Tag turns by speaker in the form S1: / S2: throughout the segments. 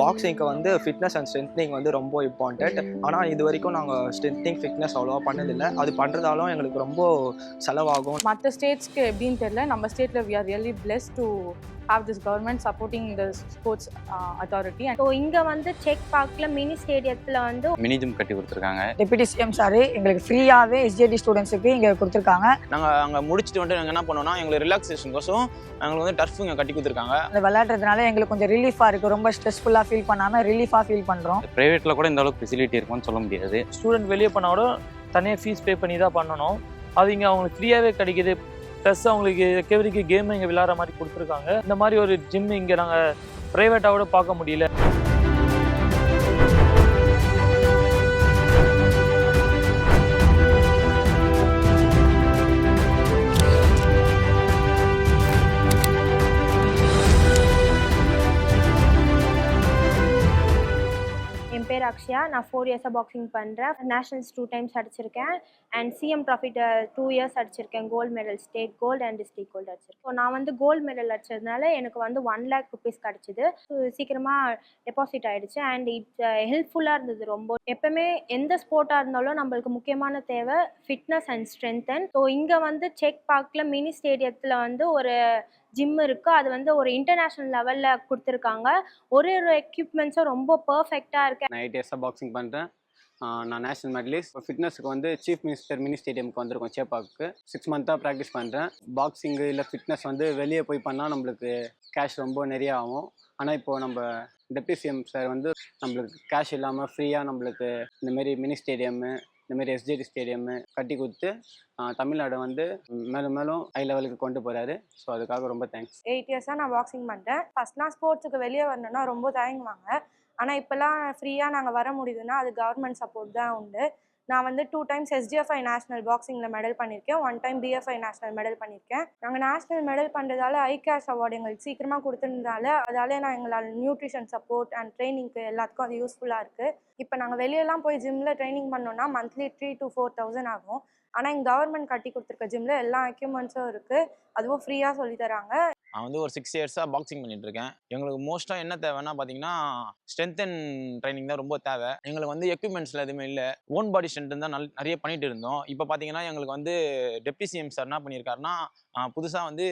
S1: பாக்ஸிங்க்கு வந்து fitness and strengthening வந்து ரொம்ப இம்பார்ட்டண்ட் ஆனால் இது வரைக்கும் நாங்கள் ஸ்ட்ரென்த்னிங் ஃபிட்னஸ் அவ்வளோவா பண்ணதில்லை. அது பண்ணுறதாலும் எங்களுக்கு ரொம்ப செலவாகும்.
S2: மற்ற ஸ்டேட்ஸ்க்கு எப்படின்னு தெரியல. நம்ம ஸ்டேட்டில் we are really bless to have this government supporting the sports authority
S3: so இங்கே வந்து செக் பார்க்கில் மினி ஸ்டேடியத்தில் வந்து
S4: மினி ஜிம் கட்டி கொடுத்துருக்காங்க.
S5: டெபுட்டி சிஎம் சார் எங்களுக்கு ஃப்ரீயாகவே எஸ்ஜிடி ஸ்டூடெண்ட்ஸுக்கு இங்கே கொடுத்துருக்காங்க.
S6: நாங்கள் அங்கே முடிச்சுட்டு வந்துட்டு நாங்கள் என்ன பண்ணோம்னா எங்களுக்கு ரிலாக்ஸேஷனுக்கோசம் எங்களுக்கு வந்து டர்ஃப் இங்கே கட்டி கொடுத்துருக்காங்க.
S5: அந்த விளையாடுறதுனால எங்களுக்கு கொஞ்சம் ரிலீஃபாக இருக்குது ரொம்ப ஸ்ட்ரெஸ்ஃபுல்லாக ஃபீல் பண்ணாமல் ரிலீஃபாக ஃபீல் பண்ணுறோம்
S4: ப்ரைவேட்டில் கூட இந்த அளவுக்கு ஃபெசிலிட்டி இருக்கும்னு சொல்ல முடியாது.
S7: ஸ்டூடெண்ட் வெளியே பண்ணால் கூட தனியாக ஃபீஸ் பே பண்ணி தான் பண்ணணும். அது இங்கே அவங்களுக்கு ஃப்ரீயாகவே கிடைக்குது. ப்ளஸ் அவங்களுக்கு ரெக்கவரிக்கு கேம் இங்கே விளையாடுற மாதிரி கொடுத்துருக்காங்க. இந்த மாதிரி ஒரு ஜிம் இங்கே நாங்கள் ப்ரைவேட்டாக கூட பார்க்க முடியல.
S3: பேர் அக்ஷயா நான் ஃபோர் இயர்ஸாக பாக்ஸிங் பண்ணுறேன் நேஷனல்ஸ் டூ டைம்ஸ் அடிச்சிருக்கேன். And CM trophy two years அடிச்சிருக்கேன். Gold medal state gold and district gold அடிச்சிருக்கேன். ஸோ நான் வந்து கோல்டு மெடல் அடிச்சதுனால எனக்கு வந்து ஒன் லேக் ருபீஸ் கிடச்சிது. சீக்கிரமாக டெபாசிட் ஆகிடுச்சு அண்ட் இட்ஸ் ஹெல்ப்ஃபுல்லாக இருந்தது ரொம்ப. எப்பவுமே எந்த ஸ்போர்ட்டாக இருந்தாலும் நம்மளுக்கு முக்கியமான தேவை ஃபிட்னஸ் அண்ட் ஸ்ட்ரென்தன் ஸோ இங்கே வந்து செக் பார்க்கில் மினி ஸ்டேடியத்தில் வந்து ஒரு ஜிம் இருக்குது அது வந்து ஒரு இன்டர்நேஷ்னல் லெவலில் கொடுத்துருக்காங்க. ஒரு ஒரு எக்யூப்மெண்ட்ஸும் ரொம்ப பர்ஃபெக்டாக இருக்கு.
S8: டேஸாக எயிட் இயர்ஸாக பாக்ஸிங் பண்ணுறேன் நான் நேஷனல் மெடலிஸ்ட் ஃபிட்னஸுக்கு வந்து சீஃப் மினிஸ்டர் மினி ஸ்டேடியமுக்கு வந்திருக்கோம் சேப்பாக்கு. சிக்ஸ் மந்த்தாக ப்ராக்டிஸ் பண்ணுறேன் பாக்ஸிங்கு இல்லை ஃபிட்னஸ் வந்து வெளியே போய் பண்ணால் நம்மளுக்கு கேஷ் ரொம்ப நிறைய ஆகும். ஆனால் இப்போது நம்ம டெப்டி சிஎம் சார் வந்து நம்மளுக்கு கேஷ் இல்லாமல் ஃப்ரீயாக நம்மளுக்கு இந்தமாரி மினி ஸ்டேடியம்மு இந்தமாரி எஸ்ஜிடி ஸ்டேடியம்மு கட்டி கொடுத்து தமிழ்நாடு வந்து மேலும் மேலும் ஹை லெவலுக்கு கொண்டு போகிறாரு ஸோ அதுக்காக ரொம்ப தேங்க்ஸ்
S2: எயிட் இயர்ஸாக நான் பாக்ஸிங் பண்ணுறேன் ஃபஸ்ட்லாம் ஸ்போர்ட்ஸுக்கு வெளியே வரணும்னா ரொம்ப தயங்குவாங்க. ஆனால் இப்போல்லாம் ஃப்ரீயாக நாங்கள் வர முடியுதுன்னா அது கவர்மெண்ட் சப்போர்ட் தான் உண்டு. நான் வந்து டூ டைம்ஸ் எஸ்டிஎஃப்ஐ நேஷனல் பாக்ஸிங்கில் மெடல் பண்ணியிருக்கேன் one time BFI national medal பண்ணியிருக்கேன் நாங்கள் நேஷனல் மெடல் பண்ணுறதால ஐ கேஷ் அவார்டு எங்களுக்கு சீக்கிரமாக கொடுத்துருந்தால அதாலே நான் எங்களால் நியூட்ரிஷன் சப்போர்ட் அண்ட் ட்ரைனிங்க்கு எல்லாத்துக்கும் அது யூஸ்ஃபுல்லாக இருக்குது இப்போ நாங்கள் வெளியெல்லாம் போய் ஜிம்மில் ட்ரைனிங் பண்ணோன்னா monthly three to four thousand ஆகும். ஆனால் எங்கள் கவர்மெண்ட் கட்டி கொடுத்துருக்க ஜிம்மில் எல்லா எக்யூப்மெண்ட்ஸும் இருக்குது அதுவும் ஃப்ரீயாக சொல்லித்தராங்க
S6: நான் வந்து ஒரு சிக்ஸ் இயர்ஸாக பாக்ஸிங் பண்ணிட்டு இருக்கேன் எங்களுக்கு மோஸ்ட்டாக என்ன தேவைன்னா பார்த்தீங்கன்னா ஸ்ட்ரென்த் அண்ட் ட்ரைனிங் தான் ரொம்ப தேவை. எங்களுக்கு வந்து எக்யூப்மெண்ட்ஸில் எதுவுமே இல்லை. ஓன் பாடி ஸ்ட்ரென்த் தான் நல் நிறைய பண்ணிட்டு இருந்தோம் இப்போ பார்த்தீங்கன்னா எங்களுக்கு வந்து டெப்டி சிஎம் சார் என்ன பண்ணியிருக்காருன்னா புதுசாக வந்து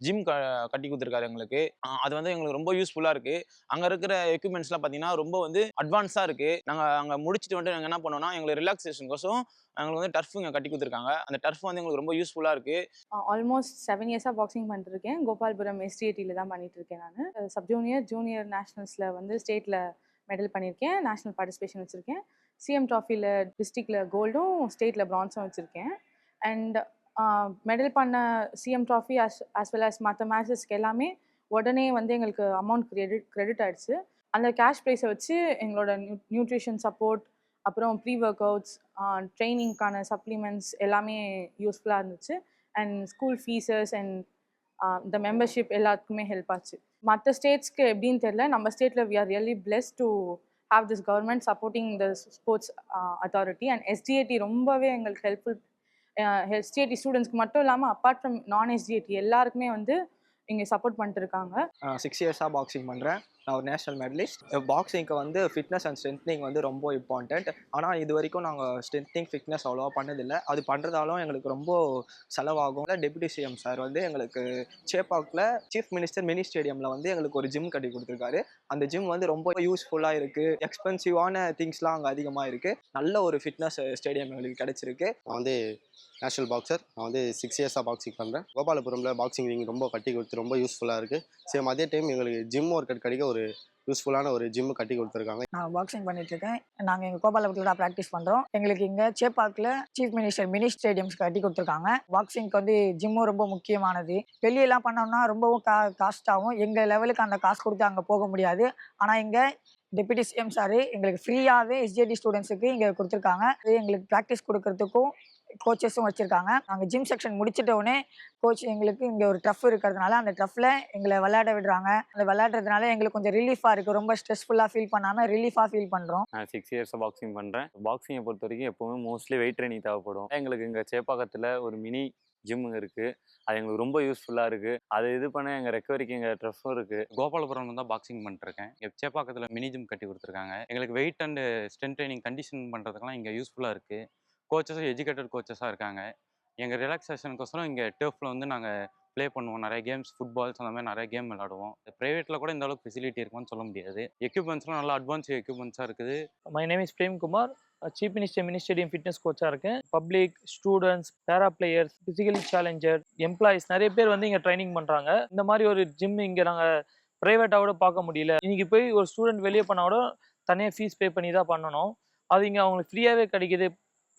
S6: ஜிம் க கட்டி கொடுத்துருக்காரு எங்களுக்கு. அது வந்து எங்களுக்கு ரொம்ப யூஸ்ஃபுல்லாக இருக்குது அங்கே இருக்கிற எக்யூப்மெண்ட்ஸ்லாம் பார்த்தீங்கன்னா ரொம்ப வந்து அட்வான்ஸாக இருக்குது நாங்கள் அங்கே முடிச்சுட்டு வந்துட்டு நாங்கள் என்ன பண்ணோம்னா எங்களுக்கு ரிலாக்ஸேஷனுக்கோசம் எங்களுக்கு வந்து டர்ஃப் இங்கே கட்டி கொடுத்துருக்காங்க. அந்த டர்ஃப் வந்து எங்களுக்கு ரொம்ப யூஸ்ஃபுல்லாக இருக்குது
S2: ஆல்மோஸ்ட் செவன் இயர்ஸாக பாக்ஸிங் பண்ணிருக்கேன் கோபால்புரம் எஸ்டிஐடியில் தான் பண்ணிட்டு இருக்கேன் நான் சப் ஜூனியர் ஜூனியர் நேஷனல்ஸில் வந்து ஸ்டேட்டில் மெடல் பண்ணியிருக்கேன் நேஷ்னல் பார்ட்டிசிபேஷன் வச்சுருக்கேன். சிஎம் ட்ராஃபியில் டிஸ்ட்ரிக்டில் கோல்டும் ஸ்டேட்டில் ப்ரான்ஸும் வச்சுருக்கேன். அண்ட் மெடல் பண்ண CM trophy as as well as மற்ற மேட்சஸ்க்கு எல்லாமே உடனே வந்து எங்களுக்கு அமௌண்ட் கிரெடிட் கிரெடிட் ஆகிடுச்சு அந்த கேஷ் ப்ரைஸை வச்சு எங்களோட நியூ நியூட்ரிஷன் சப்போர்ட் அப்புறம் ப்ரீ ஒர்க் அவுட்ஸ் ட்ரைனிங்க்கான சப்ளிமெண்ட்ஸ் எல்லாமே யூஸ்ஃபுல்லாக இருந்துச்சு. அண்ட் ஸ்கூல் ஃபீஸஸ் அண்ட் இந்த மெம்பர்ஷிப் எல்லாத்துக்குமே ஹெல்ப் ஆச்சு. மற்ற ஸ்டேட்ஸ்க்கு எப்படின்னு தெரில நம்ம ஸ்டேட்டில் we are really bless to have this government supporting the sports authority and SDAT ரொம்பவே எங்களுக்கு ஹெல்ப்ஃபுல் எஸ்டிஏடி ஸ்டூடெண்ட்ஸ்க்கு மட்டும் இல்லாமல் அப்பார்ட் ஃப்ரம் நான் எஸ்டிஏடி எல்லாருக்குமே வந்து இங்கே சப்போர்ட் பண்ணிட்டு இருக்காங்க.
S1: சிக்ஸ் இயர்ஸாக பாக்ஸிங் பண்ணுறேன் நான் ஒரு நேஷனல் மெடலிஸ்ட் பாக்ஸிங்க்கு வந்து ஃபிட்னஸ் அண்ட் ஸ்ட்ரென்த்னிங் வந்து ரொம்ப இம்பார்ட்டண்ட் ஆனால் இது வரைக்கும் நாங்கள் ஸ்ட்ரென்த்னிங் ஃபிட்னஸ் அவ்வளோவா பண்ணதில்லை. அது பண்ணுறதாலும் எங்களுக்கு ரொம்ப செலவாகும். டெபுட்டி சிஎம் சார் வந்து எங்களுக்கு சேப்பாக்கில் சீஃப் மினிஸ்டர் மினி ஸ்டேடியமில் வந்து எங்களுக்கு ஒரு ஜிம் கட்டி கொடுத்துருக்காரு. அந்த ஜிம் வந்து ரொம்ப யூஸ்ஃபுல்லாக இருக்குது எக்ஸ்பென்சிவான திங்ஸ்லாம் அங்கே அதிகமாக இருக்குது நல்ல ஒரு ஃபிட்னஸ் ஸ்டேடியம் எங்களுக்கு கிடச்சிருக்கு.
S9: நான் வந்து நேஷனல் பாக்ஸர் நான் வந்து சிக்ஸ் இயர்ஸாக பாக்ஸிங் பண்ணுறேன் கோபாலபுரமில் பாக்ஸிங் ரிங் ரொம்ப கட்டி கொடுத்து ரொம்ப யூஸ்ஃபுல்லாக இருக்குது சேம் அதே டைம் எங்களுக்கு ஜிம் ஒர்க் அவுட் கிடைக்க ஒரு யூஸ்ஃபுல்லான ஒரு ஜிம் கட்டி கொடுத்துருக்காங்க.
S5: நான் பாக்ஸிங் பண்ணிட்டு இருக்கேன் நாங்கள் எங்கள் கோபாலபுரத்தில் தான் ப்ராக்டிஸ் பண்ணுறோம் எங்களுக்கு இங்கே சேப்பாக்கில் சீஃப் மினிஸ்டர் மினி ஸ்டேடியம்ஸ் கட்டி கொடுத்துருக்காங்க. பாக்ஸிங்க்கு வந்து ஜிம்மும் ரொம்ப முக்கியமானது. வெளியெல்லாம் பண்ணோம்னா ரொம்பவும் கா காஸ்ட்டாகும் எங்கள் லெவலுக்கு அந்த காசு கொடுத்து அங்கே போக முடியாது. ஆனால் இங்கே டெபியூட்டி சிஎம் சார் எங்களுக்கு ஃப்ரீயாகவே எஸ்ஜிடி ஸ்டூடெண்ட்ஸுக்கு இங்கே கொடுத்துருக்காங்க. எங்களுக்கு ப்ராக்டிஸ் கொடுக்கறதுக்கும் கோச்சஸும் வச்சுருக்காங்க. நாங்கள் ஜிம் செக்ஷன் முடிச்சிட்ட உடனே கோச் எங்களுக்கு இங்கே ஒரு ட்ரஃப் இருக்கிறதுனால அந்த ட்ரஃப்பில் எங்களை விளையாட விடுறாங்க. அந்த விளையாடுறதுனால எங்களுக்கு கொஞ்சம் ரிலீஃபாக இருக்குது ரொம்ப ஸ்ட்ரெஸ்ஃபுல்லாக ஃபீல் பண்ணாமல் ரிலீஃபாக ஃபீல் பண்ணுறோம்
S4: நான் சிக்ஸ் இயர்ஸாக பாக்ஸிங் பண்ணுறேன் பாக்ஸிங்கை பொறுத்த வரைக்கும் எப்போவுமே மோஸ்ட்லி வெயிட் ட்ரைனிங் தேவைப்படும். எங்களுக்கு இங்கே சேப்பாக்கத்தில் ஒரு மினி ஜிம் இருக்குது அது எங்களுக்கு ரொம்ப யூஸ்ஃபுல்லாக இருக்குது அது இது பண்ண எங்கள் ரெக்கவரிக்கு எங்கள் ட்ரெஸ்ஸும் இருக்குது கோபாலபுரம் தான் பாக்ஸிங் பண்ணிட்டுருக்கேன் இங்கே சேப்பாக்கத்தில் மினி ஜிம் கட்டி கொடுத்துருக்காங்க. எங்களுக்கு weight and strength training condition பண்ணுறதுக்கெல்லாம் இங்கே யூஸ்ஃபுல்லாக இருக்குது கோச்சஸும் எஜுகேட்டட் கோச்சஸாக இருக்காங்க. எங்கள் ரிலாக்ஸேஷனுக்கோசரம் இங்கே டேஃபில் வந்து நாங்கள் ப்ளே பண்ணுவோம். நிறைய கேம்ஸ் ஃபுட்பால்ஸ் அந்த மாதிரி நிறைய கேம் விளாடுவோம் ப்ரைவேட்டில் கூட இந்த அளவுக்கு ஃபெசிலிட்டி இருக்கும்னு சொல்ல முடியாது. எக்யூப்மெண்ட்ஸ்லாம் நல்லா அட்வான்ஸ் எக்யூப்மெண்ட்ஸாக இருக்குது.
S7: My name is Premkumar chief minister mini stadium fitness கோச்சாக இருக்கேன். Public students para players physically challenger employees நிறைய பேர் வந்து இங்கே ட்ரைனிங் பண்ணுறாங்க இந்த மாதிரி ஒரு ஜிம் இங்கே நாங்கள் ப்ரைவேட்டாக கூட பார்க்க முடியல. இன்றைக்கி போய் ஒரு ஸ்டூடெண்ட் வெளியே பண்ணால் கூட தனியாக ஃபீஸ் பே பண்ணி தான் பண்ணணும். அது இங்கே அவங்களுக்கு ஃப்ரீயாகவே கிடைக்கிது.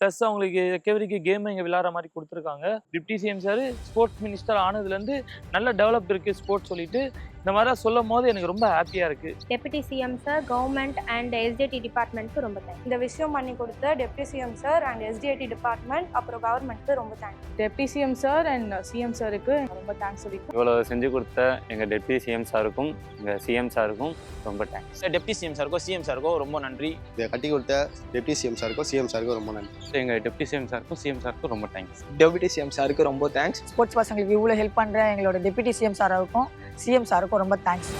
S7: ப்ளஸ் அவங்களுக்கு ரெக்கவரிக்கு கேம் இங்கே விளாட்ற மாதிரி கொடுத்துருக்காங்க. Deputy CM sir sports minister ஆனதுலேருந்து நல்ல டெவலப் இருக்குது ஸ்போர்ட்ஸ் சொல்லிட்டு. இந்த மாதிரிலாம் சொல்லும் போது எனக்கு ரொம்ப ஹாப்பியாக இருக்குது
S3: deputy CM sir government and SDT டிபார்ட்மெண்ட்க்கு ரொம்ப தேங்க்ஸ்
S10: இந்த விஷயம் பண்ணி கொடுத்த deputy CM sir and SDAT department அப்புறம் கவர்மெண்ட்க்கு ரொம்ப thanks
S2: deputy CM sir and CM சாருக்கு ரொம்ப தேங்க்ஸ் சொல்லிக்கிறேன்
S4: இவ்வளோ செஞ்சு கொடுத்த எங்கள் டெப்டி சிஎம் சாருக்கும் எங்கள் சிஎம் சாருக்கும் ரொம்ப தேங்க்ஸ்
S6: டெப்டி சிஎம் சாருக்கோ சிஎம் சாருக்கோ ரொம்ப நன்றி
S9: இதை கட்டி கொடுத்த டெப்டி சிஎம் சாருக்கும் சிஎம் சாருக்கும் ரொம்ப நன்றி
S4: எங்கள் டெப்டி சிஎம் சாருக்கும் சிஎம் சாருக்கும் ரொம்ப தேங்க்ஸ்
S1: டெபுட்டி சிஎம் சாருக்கு ரொம்ப தேங்க்ஸ்
S5: ஸ்போர்ட்ஸ் பசங்களுக்கு இவ்வளோ ஹெல்ப் பண்ணுற எங்களோட டெப்யூட்டி சிஎம் சாருக்கும் சிஎம் சாருக்கும் ரொம்ப தேங்க்ஸ்